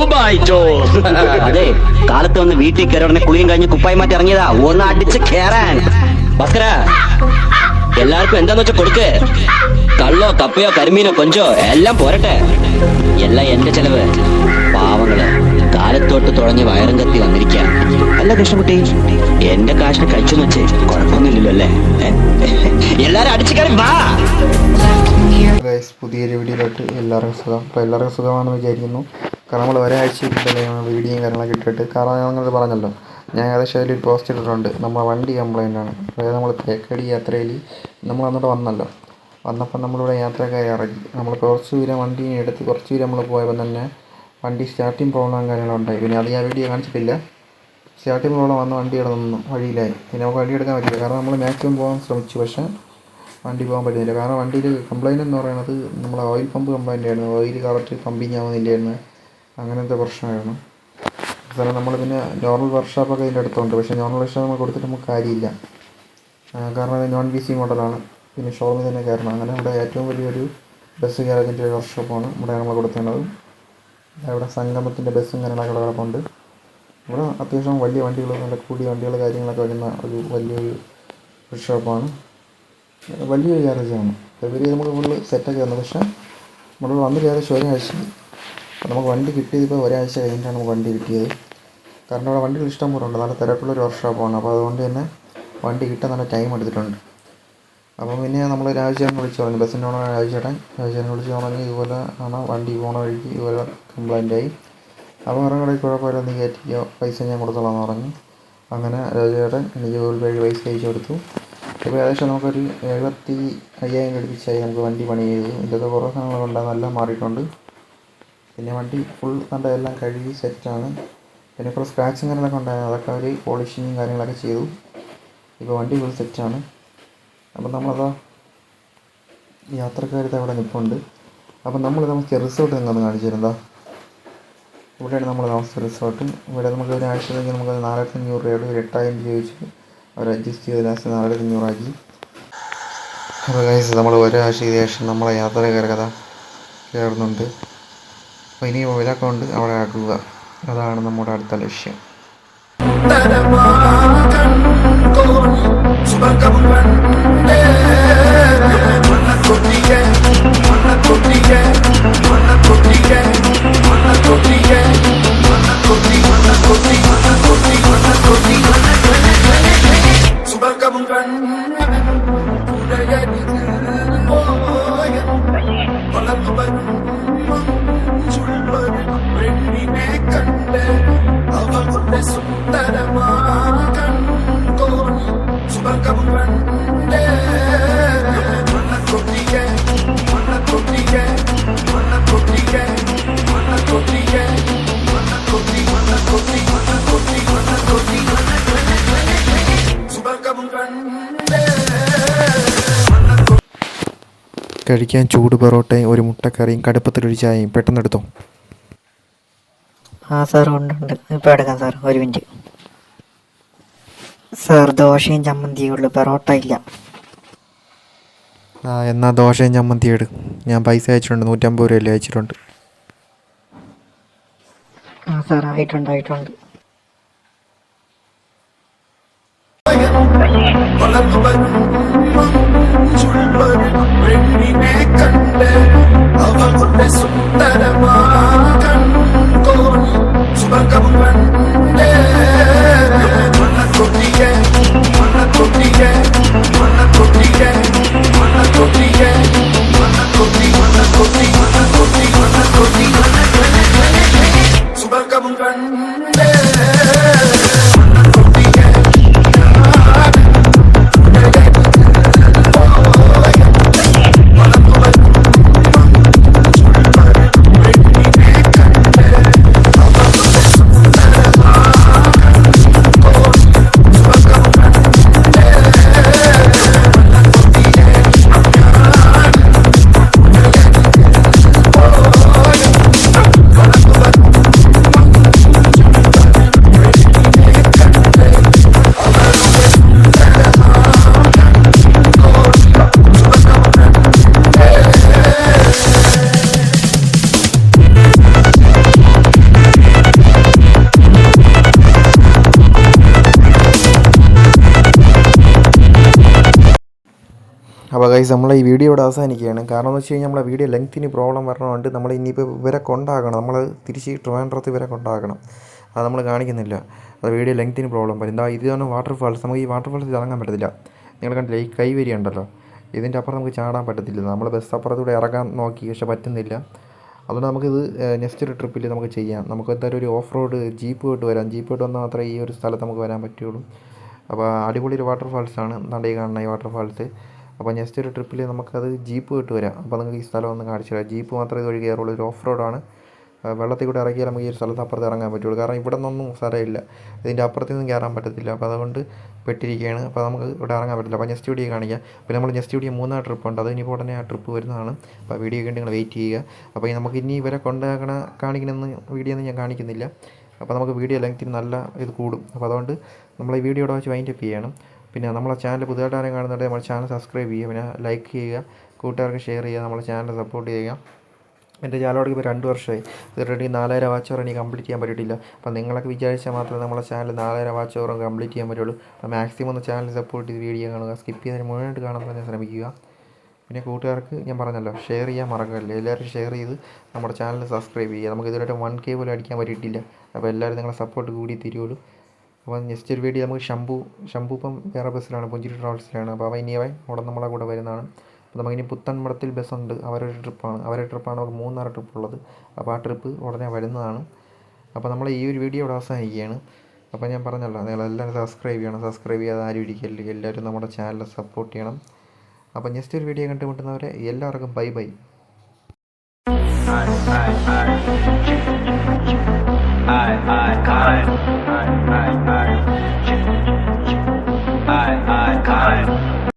Dubai tour അതെ കാലത്ത് വന്ന് വീട്ടിൽ കയറി ഉടനെ കുളിയും കഴിഞ്ഞ് കുപ്പായി മാറ്റി ഇറങ്ങിയതാ. ഒന്ന് അടിച്ച് കേറാൻ. ബക്കര എല്ലാവർക്കും എന്താന്ന് വെച്ചാ കൊടുക്ക്. കള്ളോ കപ്പയോ കരിമീനോ കൊഞ്ചോ എല്ലാം പോരട്ടെ. എല്ലാം എന്റെ ചെലവ്. പാവങ്ങൾ കാലത്തോട്ട് തുടങ്ങി വയറും കത്തി വന്നിരിക്ക. അല്ല കൃഷ്ണകുട്ടി എന്റെ കാശിന് കഴിച്ചു വെച്ചേ കുഴപ്പമൊന്നുമില്ലല്ലോ അല്ലേ? എല്ലാരും അടിച്ചു കയറി വാ. പുതിയൊരു വീഡിയോയിലോട്ട് എല്ലാവർക്കും സുഖം. അപ്പോൾ എല്ലാവർക്കും സുഖമാണെന്ന് വിചാരിക്കുന്നു. കാരണം നമ്മൾ ഒരാഴ്ച ഇട്ടില്ലേ വീഡിയോയും കാര്യങ്ങളൊക്കെ ഇട്ടിട്ട്? കാരണം ഞാൻ ഞങ്ങൾ പറഞ്ഞല്ലോ ഞാൻ ഏകദേശം അതിലൊരു പോസ്റ്റ് ഇട്ടിട്ടുണ്ട്. നമ്മളെ വണ്ടി കംപ്ലൈന്റ് ആണ്. അതായത് നമ്മൾ തേക്കടി യാത്രയിൽ നമ്മൾ അന്നിട്ട് വന്നല്ലോ. വന്നപ്പോൾ നമ്മളിവിടെ യാത്രക്കാരെ ഇറങ്ങി. നമ്മൾ കുറച്ച് ദൂരം വണ്ടി എടുത്ത് കുറച്ച് ദൂരം നമ്മൾ പോയപ്പോൾ തന്നെ വണ്ടി സ്റ്റാർട്ടിങ് പ്രോബ്ലം കാര്യങ്ങളുണ്ടായി പിന്നെ അത് ഞാൻ വീഡിയോ കാണിച്ചിട്ടില്ല. സ്റ്റാർട്ടിങ് പ്രോബ്ലം വന്ന വണ്ടി ഇവിടെ നിന്നു. വഴിയിലായി. പിന്നെ നമുക്ക് വണ്ടി എടുക്കാൻ പറ്റില്ല കാരണം നമ്മൾ മാക്സിമം പോകാൻ ശ്രമിച്ചു. പക്ഷേ വണ്ടി പോകാൻ പറ്റുന്നില്ല. കാരണം വണ്ടിയിൽ കംപ്ലൈന്റ് എന്ന് പറയുന്നത് നമ്മളെ ഓയിൽ പമ്പ് കംപ്ലൈന്റ് ആയിരുന്നു. ഓയിൽ കറക്റ്റ് പമ്പിങ് ആവുന്നില്ലായിരുന്നു അങ്ങനത്തെ പ്രശ്നമായിരുന്നു? അവസാനം നമ്മൾ പിന്നെ നോർമൽ വർക്ക്ഷോപ്പൊക്കെ ഇതിന്റെ അടുത്തുണ്ട്. പക്ഷേ നോർമൽ വർക്ക്ഷോപ്പ് നമ്മൾ കൊടുത്തിട്ട് നമുക്ക് കാര്യമില്ല. കാരണം അത് നോൺ ബി സി മോഡലാണ് പിന്നെ ഷോറൂമിൽ തന്നെ കയറണം അങ്ങനെ ഇവിടെ ഏറ്റവും വലിയൊരു ബസ് ഗ്യാരേജിന്റെ ഒരു വർക്ക്ഷോപ്പാണ് ഇവിടെ നമ്മൾ കൊടുക്കുന്നത് ഇവിടെ സംഗമത്തിന്റെ ബസ്സും കാര്യങ്ങളൊക്കെ കിടപ്പുണ്ട്. ഇവിടെ അത്യാവശ്യം വലിയ വണ്ടികൾ നല്ല കൂടിയ വണ്ടികൾ കാര്യങ്ങളൊക്കെ വരുന്ന ഒരു വലിയൊരു വർക്ക്ഷോപ്പാണ് വലിയൊരു ഗ്യാരേജാണ് ഇവർ നമുക്ക് ഫുള്ള് സെറ്റൊക്കെ തന്നെ. പക്ഷേ നമ്മൾ വന്ന് ഏകദേശം ഒരാഴ്ച നമുക്ക് വണ്ടി കിട്ടിയത് ഇപ്പോൾ ഒരാഴ്ച കഴിഞ്ഞിട്ടാണ് നമുക്ക് വണ്ടി കിട്ടിയത്. കാരണം ഇവിടെ വണ്ടികൾ ഇഷ്ടം പോലെ ഉണ്ട് നല്ല തിരക്കുള്ളൊരു വർക്ക്ഷോപ്പാണ് അപ്പോൾ അതുകൊണ്ട് തന്നെ വണ്ടി കിട്ടാൻ നല്ല ടൈം എടുത്തിട്ടുണ്ട്. അപ്പോൾ പിന്നെ നമ്മൾ രാജചേട്ടൻ വിളിച്ചു പറഞ്ഞു. ബസ്സിന്റെ ഓണർ രാജചേട്ടൻ രാജചേട്ടൻ വിളിച്ചു പറഞ്ഞു ഇതുപോലെ ആണ് വണ്ടി പോണ വഴിക്ക് ഇതുപോലെ കംപ്ലൈന്റ് ആയി. അപ്പോൾ പറഞ്ഞ കടയിൽ കുഴപ്പമില്ല നീ കയറ്റിക്കോ. പൈസ ഞാൻ കൊടുത്തോളാം പറഞ്ഞു. അങ്ങനെ രാജചേട്ടൻ എനിക്ക് ഗൂഗിൾ പേ വഴി പൈസ അയച്ചു കൊടുത്തു. ഇപ്പോൾ ഏകദേശം നമുക്കൊരു എഴുപത്തി അയ്യായിരം ഘടിപ്പിച്ചായി നമുക്ക് വണ്ടി പണി ചെയ്തു ഇതിന്റെ കുറേ സാധനങ്ങളുണ്ട് അതെല്ലാം മാറിയിട്ടുണ്ട്. പിന്നെ വണ്ടി ഫുൾ കണ്ട എല്ലാം കഴുകി സെറ്റാണ് പിന്നെ കുറേ സ്ക്രാച്ചും കാര്യങ്ങളൊക്കെ ഉണ്ടായിരുന്നു. അതൊക്കെ അവർ പോളിഷിങ്ങും കാര്യങ്ങളൊക്കെ ചെയ്തു. ഇപ്പോൾ വണ്ടി ഫുൾ സെറ്റാണ് അപ്പം നമ്മളതാ യാത്രക്കാരുടെ അവിടെ നിൽപ്പുണ്ട് അപ്പം നമ്മൾ നമുക്ക് റിസോർട്ട് നിങ്ങളൊന്ന് കാണിച്ചു തരുന്നതാ. ഇവിടെയാണ് നമ്മൾ താമസിച്ച റിസോർട്ട് ഇവിടെ നമുക്ക് ഒരാഴ്ചത്തേക്ക് നമുക്ക് നാലായിരത്തി അഞ്ഞൂറ് രൂപയുടെ ഒരു എട്ടായിരം രൂപ വെച്ച് അവർ അഡ്ജസ്റ്റ് ചെയ്ത് ലാസ്റ്റ് നാലായിരത്തി അഞ്ഞൂറാക്കി അപ്പോൾ നമ്മൾ ഒരാഴ്ചയ്ക്ക് ശേഷം നമ്മളെ യാത്രക്കാരെ കഥ കയറുന്നുണ്ട് അപ്പോൾ ഇനി വിലക്കൊണ്ട് അവിടെ ആക്കുക. അതാണ് നമ്മുടെ അടുത്ത ലക്ഷ്യം. സുബർഗമും കഴിക്കാൻ ചൂട് പൊറോട്ടയും ഒരു മുട്ടക്കറിയും കടുപ്പത്തിലൊരു ചായയും പെട്ടെന്ന് എടുത്തോ? ആ സാർ ഉണ്ട് ഉണ്ട് ഇപ്പോൾ എടുക്കാം സാർ. ഒരു മിനിറ്റ്. സാർ ദോശയും ചമ്മന്തിയും ഉള്ളു. പൊറോട്ട ഇല്ല. ആ എന്നാൽ ദോശയും ചമ്മന്തി എടു ഞാൻ പൈസ അയച്ചിട്ടുണ്ട്. നൂറ്റമ്പത് രൂപയല്ലേ അയച്ചിട്ടുണ്ട്. ആ സാർ ആയിട്ടുണ്ട് ആയിട്ടുണ്ട്. பெண்ணினை கண்ட அவளுடைய சுந்தரமா கண்கோணி சுபர்க்கம் கண்ட மன கொடிய மன അപ്പോൾ ഗൈസ് നമ്മൾ ഈ വീഡിയോ ഇവിടെ അവസാനിക്കുകയാണ്. കാരണം എന്ന് വെച്ച് കഴിഞ്ഞാൽ നമ്മളെ വീഡിയോ ലെങ്ത്തിന് പ്രോബ്ലം വരണമുണ്ട് നമ്മൾ ഇനിയിപ്പോൾ ഇവരെ കൊണ്ടാകണം. നമ്മൾ തിരിച്ച് ട്രിവാൻഡ്രത്ത് ഇവരെ കൊണ്ടാകണം. അത് നമ്മൾ കാണിക്കുന്നില്ല. അത് വീഡിയോ ലെങ്ത്തിന് പ്രോബ്ലം വരും എന്താ ഇത് തന്നെ വാട്ടർഫാൾസ് നമുക്ക് ഈ വാട്ടർഫാൾസ് ഇറങ്ങാൻ പറ്റത്തില്ല. നിങ്ങൾ കണ്ടില്ല? ഈ കൈവരി ഉണ്ടല്ലോ. ഇതിന്റെ അപ്പുറം നമുക്ക് ചാടാൻ പറ്റത്തില്ല. നമ്മൾ ബസ് അപ്പുറത്തൂടെ ഇറങ്ങാൻ നോക്കി പക്ഷെ പറ്റുന്നില്ല. അതുകൊണ്ട് നമുക്കിത് നെക്സ്റ്റ് ഒരു ട്രിപ്പിൽ നമുക്ക് ചെയ്യാം. നമുക്ക് എന്തായാലും ഒരു ഓഫ് റോഡ് ജീപ്പ് പോയിട്ട് വരാം. ജീപ്പ് പോയിട്ട് വന്നാൽ മാത്രമേ ഈ ഒരു സ്ഥലത്ത് നമുക്ക് വരാൻ പറ്റുള്ളൂ. അപ്പോൾ അടിപൊളി ഒരു വാട്ടർഫാൾസാണ് നടയിൽ കാണുന്ന ഈ വാട്ടർഫാൾസ് അപ്പോൾ ജസ്റ്റ് ഒരു ട്രിപ്പിൽ നമുക്കത് ജീപ്പ് വിട്ട് വരാം. അപ്പോൾ നിങ്ങൾക്ക് ഈ സ്ഥലം ഒന്ന് കാണിച്ചു തരാം. ജീപ്പ് മാത്രമേ ഇതുവഴി കയറുള്ളൂ. ഒരു ഓഫ് റോഡാണ്. വെള്ളത്തിൽ കൂടെ ഇറങ്ങിയാൽ നമുക്ക് ഈ ഒരു സ്ഥലത്ത് അപ്പുറത്ത് ഇറങ്ങാൻ പറ്റുള്ളൂ. കാരണം ഇവിടെ നിന്നൊന്നും സ്ഥലമില്ല. ഇതിന്റെ അപ്പുറത്ത് നിന്നും കയറാൻ പറ്റത്തില്ല. അപ്പോൾ അതുകൊണ്ട് പെട്ടിരിക്കുകയാണ്. അപ്പോൾ നമുക്ക് ഇവിടെ ഇറങ്ങാൻ പറ്റില്ല അപ്പോൾ ജസ്റ്റ് വീഡിയോ കാണിക്കാം. പിന്നെ നമ്മൾ ജസ്റ്റ് വീഡിയോ മൂന്നാം ട്രിപ്പ് ഉണ്ട്. അത് ഇനിയിപ്പോൾ ഉടനെ ആ ട്രിപ്പ് വരുന്നതാണ്. അപ്പോൾ വീഡിയോ കണ്ട് നിങ്ങൾ വെയിറ്റ് ചെയ്യുക. അപ്പോൾ നമുക്ക് ഇനി ഇവരെ കൊണ്ടാക്കണ കാണിക്കണമെന്ന് വീഡിയോ ഒന്നും ഞാൻ കാണിക്കുന്നില്ല. അപ്പോൾ നമുക്ക് വീഡിയോ ലെങ്ത്തിന് നല്ല ഇത് കൂടും. അപ്പോൾ അതുകൊണ്ട് നമ്മൾ ഈ വീഡിയോ ഇവിടെ വെച്ച് വൈൻഡപ്പ് ചെയ്യണം. പിന്നെ നമ്മളെ ചാനൽ പുതിയതായിട്ട് ആരെയും കാണുന്നുണ്ടെങ്കിൽ നമ്മുടെ ചാനൽ സബ്സ്ക്രൈബ് ചെയ്യുക പിന്നെ ലൈക്ക് ചെയ്യുക കൂട്ടുകാർക്ക് ഷെയർ ചെയ്യുക നമ്മുടെ ചാനൽ സപ്പോർട്ട് ചെയ്യുക. എന്റെ ചാനലോട് ഇപ്പോൾ രണ്ട് വർഷമായി തീർച്ചയായിട്ടും നാലായിരം വാച്ച് അവർ എനിക്ക് കംപ്ലീറ്റ് ചെയ്യാൻ പറ്റിയിട്ടില്ല. അപ്പോൾ നിങ്ങളൊക്കെ വിചാരിച്ചാൽ മാത്രമേ നമ്മളെ ചാനൽ നാലായിരം വാച്ച് ഓവറും കംപ്ലീറ്റ് ചെയ്യാൻ പറ്റുള്ളൂ. അപ്പോൾ മാക്സിമം ഒന്ന് ചാനൽ സപ്പോർട്ട് ചെയ്ത് വീഡിയോ കാണുക. സ്കിപ്പ് ചെയ്തതിന് മുഴുവനായിട്ട് കാണാൻ തന്നെ ശ്രമിക്കുക. പിന്നെ കൂട്ടുകാർക്ക് ഞാൻ പറഞ്ഞല്ലോ ഷെയർ ചെയ്യാൻ മറക്കല്ലേ? എല്ലാവരും ഷെയർ ചെയ്ത് നമ്മുടെ ചാനൽ സബ്സ്ക്രൈബ് ചെയ്യുക. നമുക്ക് ഇതുവരെ വൺ കെ പോലും അടിക്കാൻ പറ്റിയിട്ടില്ല. അപ്പോൾ എല്ലാവരും നിങ്ങളെ സപ്പോർട്ട് കൂടി തരുള്ളൂ അപ്പോൾ നെക്സ്റ്റ് ഒരു വീഡിയോ നമുക്ക് ശംഭു ശംഭു ഇപ്പം വേറെ ബസ്സിലാണ് പുഞ്ചിരി ട്രാവൽസിലാണ്. അപ്പോൾ അവ ഇനിയവൻ ഉടൻ നമ്മളെ കൂടെ വരുന്നതാണ്. അപ്പോൾ നമുക്കിനി പുത്തൻമടത്തിൽ ബസ്സുണ്ട്. അവരൊരു ട്രിപ്പാണ്. അവരുടെ ട്രിപ്പാണ് നമുക്ക് മൂന്നാർ ട്രിപ്പ് ഉള്ളത്. അപ്പോൾ ആ ട്രിപ്പ് ഉടനെ വരുന്നതാണ്. അപ്പോൾ നമ്മൾ ഈ ഒരു വീഡിയോ ഇവിടെ അവസാനിക്കുകയാണ്. അപ്പോൾ ഞാൻ പറഞ്ഞല്ലോ നിങ്ങൾ എല്ലാവരും സബ്സ്ക്രൈബ് ചെയ്യണം. സബ്സ്ക്രൈബ് ചെയ്യാതെ ആരും ഇരിക്കല്ലേ എല്ലാവരും നമ്മുടെ ചാനൽ സപ്പോർട്ട് ചെയ്യണം. അപ്പോൾ നെക്സ്റ്റ് ഒരു വീഡിയോ കണ്ടുമുട്ടുന്നവരെ എല്ലാവർക്കും bye bye I I I aye.